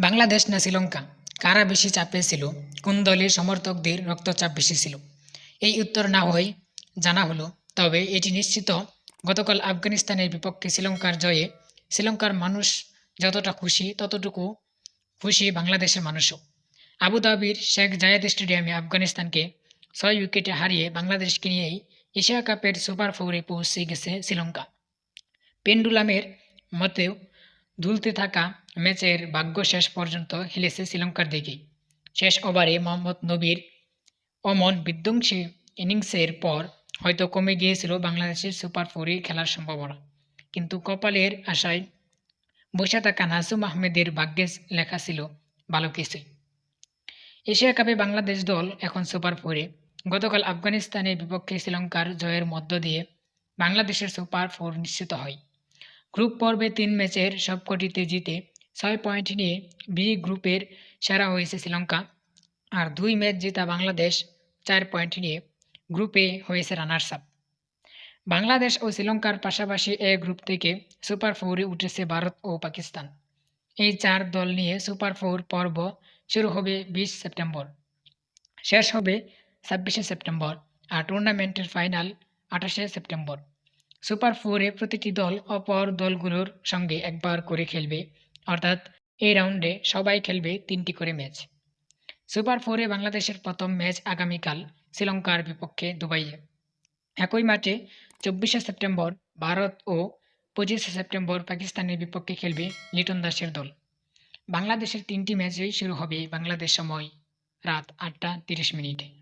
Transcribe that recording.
বাংলাদেশ না শ্রীলঙ্কা? কারা বেশি চাপে ছিল? কোন দলের সমর্থকদের রক্তচাপ বেশি ছিল? এই উত্তর না হয় জানা হলো। তবে এটি নিশ্চিত, গতকাল আফগানিস্তানের বিপক্ষে শ্রীলঙ্কার জয়ে শ্রীলঙ্কার মানুষ যতটা খুশি ততটুকু খুশি বাংলাদেশের মানুষও। আবুধাবির শেখ জায়েদ স্টেডিয়ামে আফগানিস্তানকে ছয় উইকেটে হারিয়ে বাংলাদেশকে নিয়েই এশিয়া কাপের সুপার ফোরে পৌঁছে গেছে শ্রীলঙ্কা। পেন্ডুলামের মতেও, দুলতে থাকা ম্যাচের ভাগ্য শেষ পর্যন্ত হেলেছে শ্রীলঙ্কার দিকেই। শেষ ওভারে মোহাম্মদ নবীর অমন বিধ্বংসী ইনিংসের পর হয়তো কমে গিয়েছিল বাংলাদেশের সুপার ফোরে খেলার সম্ভাবনা। কিন্তু কপালের আশায় বসে থাকা নাসুম আহমেদের ভাগ্যে লেখা ছিল ভালো কিছুই। এশিয়া কাপে বাংলাদেশ দল এখন সুপার ফোরে। গতকাল আফগানিস্তানের বিপক্ষে শ্রীলঙ্কার জয়ের মধ্য দিয়ে বাংলাদেশের সুপার ফোর নিশ্চিত হয়। গ্রুপ পর্বে তিন ম্যাচের সবকটিতে জিতে ছয় পয়েন্ট নিয়ে বি গ্রুপের সেরা হয়েছে শ্রীলঙ্কা। আর দুই ম্যাচ জেতা বাংলাদেশ, চার পয়েন্ট নিয়ে গ্রুপে হয়েছে রানার্স আপ বাংলাদেশ ও শ্রীলঙ্কার পাশাপাশি এ গ্রুপ থেকে সুপার ফোরে উঠেছে ভারত ও পাকিস্তান। এই চার দল নিয়ে সুপার ফোর পর্ব শুরু হবে বিশ সেপ্টেম্বর। শেষ হবে ছাব্বিশে সেপ্টেম্বর আর টুর্নামেন্টের ফাইনাল আঠাশে সেপ্টেম্বর। সুপার ফোরে প্রতিটি দল অপর দলগুলোর সঙ্গে একবার করে খেলবে। অর্থাৎ এই রাউন্ডে সবাই খেলবে তিনটি করে ম্যাচ সুপার ফোরে বাংলাদেশের প্রথম ম্যাচ আগামীকাল শ্রীলঙ্কার বিপক্ষে দুবাইয়ে। একই মাঠে চব্বিশে সেপ্টেম্বর ভারত ও পঁচিশে সেপ্টেম্বর পাকিস্তানের বিপক্ষে খেলবে লিটন দাসের দল। বাংলাদেশের তিনটি ম্যাচই শুরু হবে বাংলাদেশ সময় রাত আটটা তিরিশ মিনিটে।